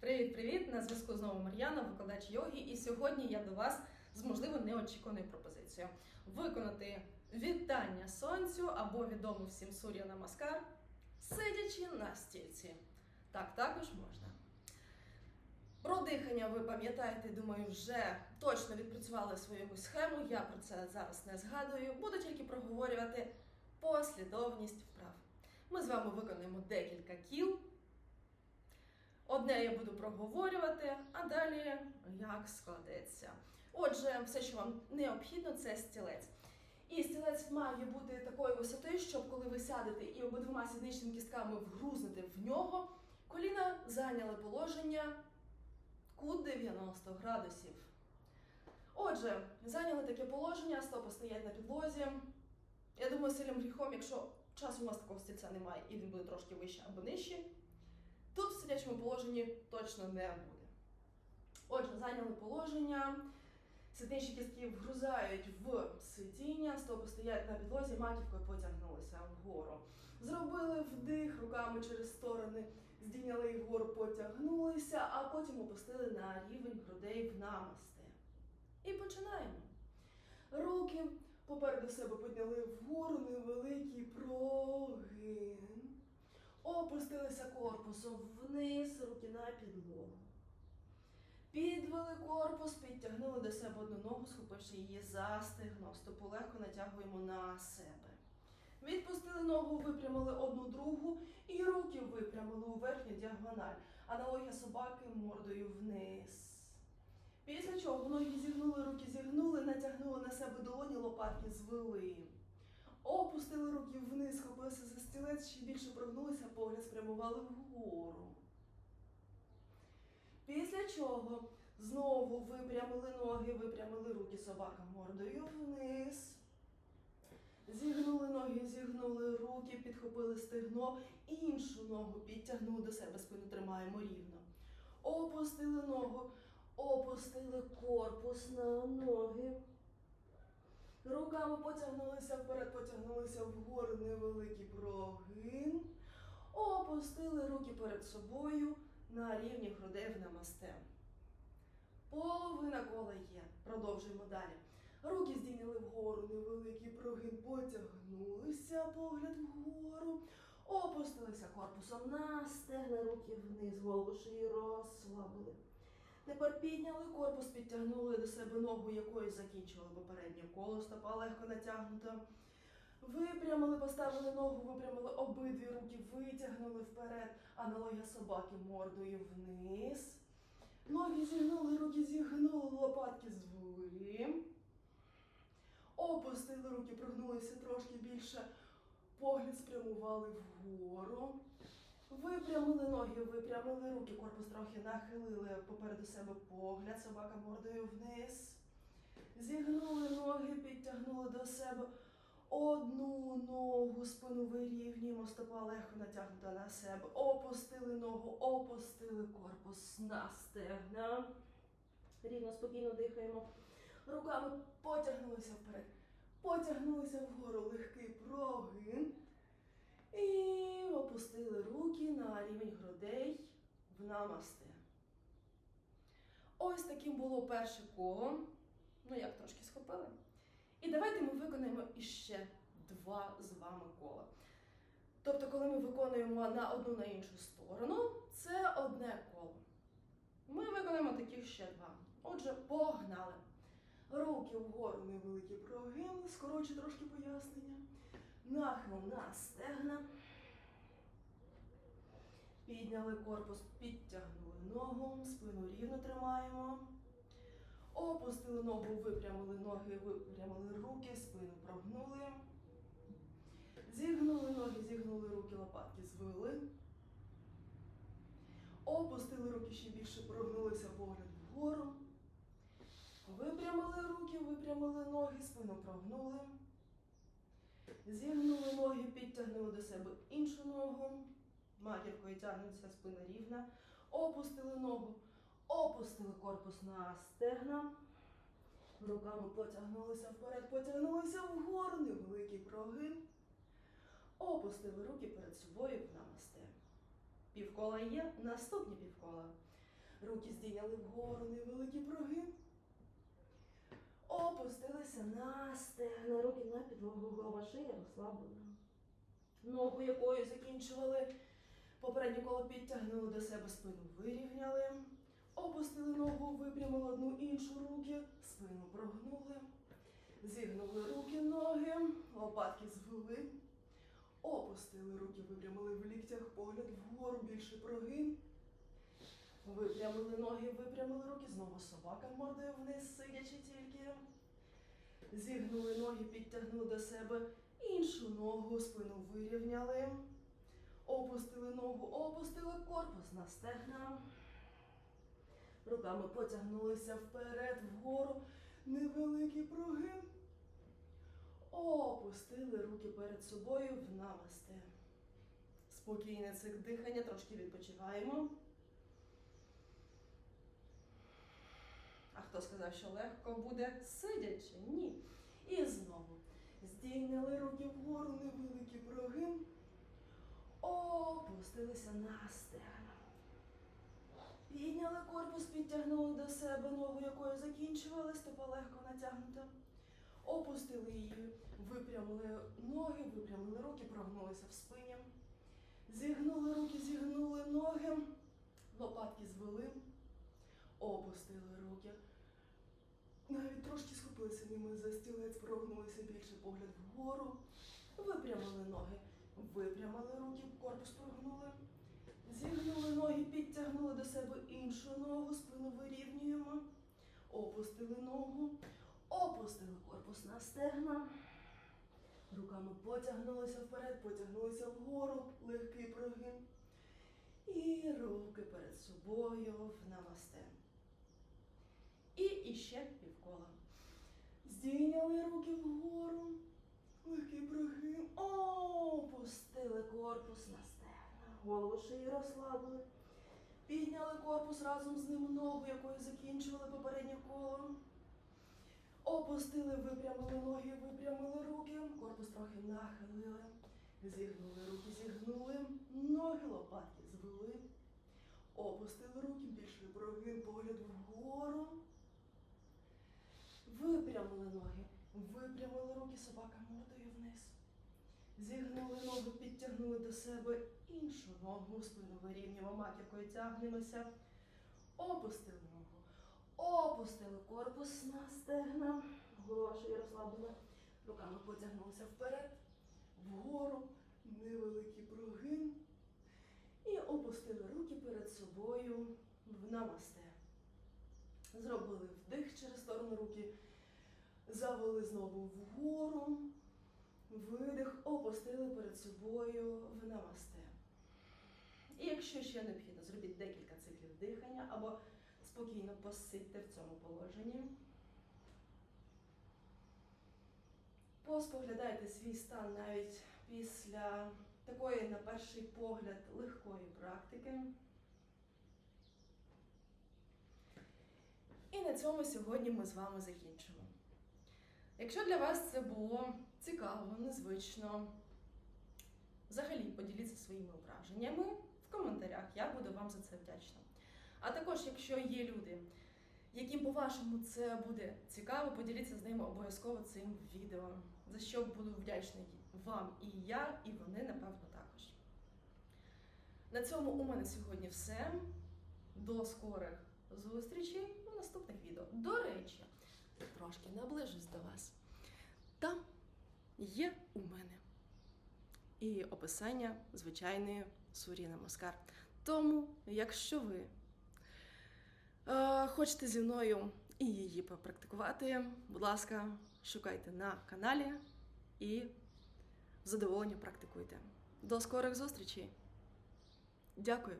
Привіт-привіт! На зв'язку знову Мар'яна, викладач йоги. І сьогодні я до вас з можливо неочікуваною пропозицією виконати вітання сонцю або відому всім Сур'я Намаскар, сидячи на стільці. Так, також можна. Про дихання ви пам'ятаєте, думаю, вже точно відпрацювали свою схему. Я про це зараз не згадую. Буду тільки проговорювати послідовність вправ. Ми з вами виконаємо декілька кіл. Одне я буду проговорювати, а далі як складеться. Отже, все, що вам необхідно, це стілець. І стілець має бути такої висоти, щоб коли ви сядете і обидвома сідничними кістками вгрузнете в нього, коліна зайняли положення кут 90 градусів. Отже, зайняли таке положення, стопи стоять на підлозі. Я думаю, сильним гріхом, якщо часу у вас такого стільця немає і він буде трошки вище або нижче, Тут в сидячому положенні точно не буде. Отже, зайняли положення. Сидничі кістки вгрузають в сидіння, стопи стоять на підлозі, маківкою потягнулися вгору. Зробили вдих руками через сторони, здійняли їх вгору, потягнулися, а потім опустили на рівень грудей в намасти. І починаємо. Руки попереду себе підняли вгору, невеликий прогин. Опустилися корпусом вниз, руки на підлогу. Підвели корпус, підтягнули до себе одну ногу, схопивши її за стегно. Стопу легко натягуємо на себе. Відпустили ногу, випрямили одну другу і руки випрямили у верхню діагональ. Аналогія собаки мордою вниз. Після чого ноги зігнули, руки зігнули, натягнули на себе долоні, лопатки звели. Опустили руки вниз, схопилися за стілець, ще більше прогнулися, погляд спрямували вгору. Після чого знову випрямили ноги, випрямили руки собака мордою вниз. Зігнули ноги, зігнули руки, підхопили стегно, іншу ногу підтягнули до себе, спину тримаємо рівно. Опустили ногу, опустили корпус на ноги. Руками потягнулися вперед, потягнулися вгору невеликий прогин. Опустили руки перед собою на рівні грудей в намасте. Половина кола є. Продовжуємо далі. Руки здійняли вгору, невеликий прогин, потягнулися, погляд вгору. Опустилися корпусом на стегна, руки вниз, голову шиї розслабили. Тепер підняли корпус, підтягнули до себе ногу, якою закінчили попереднє коло, стопа легко натягнута. Випрямили, поставили ногу, випрямили обидві руки, витягнули вперед, аналогія собаки мордою вниз. Ноги зігнули, руки зігнули, лопатки звели. Опустили руки, прогнулися трошки більше, погляд спрямували вгору. Випрямили ноги, випрямили руки, корпус трохи нахилили попереду себе погляд, собака мордою вниз. Зігнули ноги, підтягнули до себе одну ногу, спину вирівнюємо, стопа легко натягнута на себе. Опустили ногу, опустили корпус на стегна. Рівно, спокійно дихаємо. Руками потягнулися вперед, потягнулися вгору легкий прогин. І опустили руки на рівень грудей в намасте. Ось таким було перше коло. Ну, як трошки схопили. І давайте ми виконаємо іще два з вами кола. Тобто, коли ми виконуємо на одну на іншу сторону, це одне коло. Ми виконаємо таких ще два. Отже, погнали. Руки вгору невеликий прогин, скорочу трошки пояснення. Нахил на стегна. Підняли корпус, підтягнули ногу, спину рівно тримаємо. Опустили ногу, випрямили ноги, випрямили руки, спину прогнули. Зігнули ноги, зігнули руки, лопатки звели. Опустили руки ще більше, прогнулися погляд вгору. Випрямили руки, випрямили ноги, спину прогнули. Зігнули ноги, підтягнули до себе іншу ногу. Маківкою тягнеться спина рівна. Опустили ногу, опустили корпус на стегна. Руками потягнулися вперед, потягнулися вгору, невеликий прогин. Опустили руки перед собою в намасте. Півкола є, наступні півкола. Руки здійняли вгору, невеликий прогин. Опустилися на стегна, руки на підлогу, голова шия розслаблена. Ногу якою закінчували. Попереднє коло підтягнули до себе спину, вирівняли. Опустили ногу, випрямили одну іншу руки, спину прогнули. Зігнули руки, ноги, лопатки звели. Опустили руки, випрямили в ліктях, погляд вгору, більше прогин. Випрямили ноги, випрямили руки, знову собака мордою вниз, сидячи тільки. Зігнули ноги, підтягнули до себе іншу ногу, спину вирівняли. Опустили ногу, опустили корпус на стегна. Руками потягнулися вперед, вгору, невеликий прогин. Опустили руки перед собою в намасте. Спокійне цих дихання, трошки відпочиваємо. Хто сказав, що легко буде сидячи? Ні. І знову здійняли руки вгору, невеликий прогин. Опустилися на стегна. Підняли корпус, підтягнули до себе ногу, якою закінчували, стопа легко натягнута. Опустили її, випрямили ноги, випрямили руки, прогнулися в спині. Зігнули руки, зігнули ноги, лопатки звели, опустили руки. Навіть трошки схопилися німи за стілець, прогнулися більше погляд вгору, випрямили ноги, випрямили руки, корпус прогнули. Зігнули ноги, підтягнули до себе іншу ногу, спину вирівнюємо. Опустили ногу, опустили корпус на стегна. Руками потягнулися вперед, потягнулися вгору, легкий прогин. І руки перед собою в намасте. І іще півкола. Здійняли руки вгору, легкий прогин. Опустили корпус на стегна. Голову шиї розслабили. Підняли корпус разом з ним ногу, якою закінчували попереднє коло. Опустили, випрямили ноги, випрямили руки, корпус трохи нахилили. Зігнули руки, зігнули, ноги, лопатки звели. Опустили руки, більше прогин, погляд вгору. Випрямили ноги, випрямили руки, собака мордою вниз. Зігнули ногу, підтягнули до себе іншу ногу, спину вирівнюємо, маківкою тягнемося. Опустили ногу. Опустили корпус на стегна. Голова шиї розслаблена. Руками потягнулися вперед, вгору, невеликий прогин. І опустили руки перед собою в намасте. Зробили вдих через сторону руки. Завели знову вгору. Видих, опустили перед собою в намасте. І якщо ще необхідно, зробіть декілька циклів дихання або спокійно посидьте в цьому положенні. Поспоглядайте свій стан навіть після такої, на перший погляд, легкої практики. І на цьому сьогодні ми з вами закінчимо. Якщо для вас це було цікаво, незвично, взагалі поділіться своїми враженнями в коментарях. Я буду вам за це вдячна. А також, якщо є люди, яким по-вашому це буде цікаво, поділіться з ними обов'язково цим відео, за що буду вдячний вам і я, і вони, напевно, також. На цьому у мене сьогодні все. До скорих зустрічей у наступних відео. До речі, трошки наближусь до вас. Там є у мене і описання звичайної Сурі Намаскар. Тому, якщо ви е, хочете зі мною і її попрактикувати, будь ласка, шукайте на каналі і з задоволенням практикуйте. До скорих зустрічей! Дякую!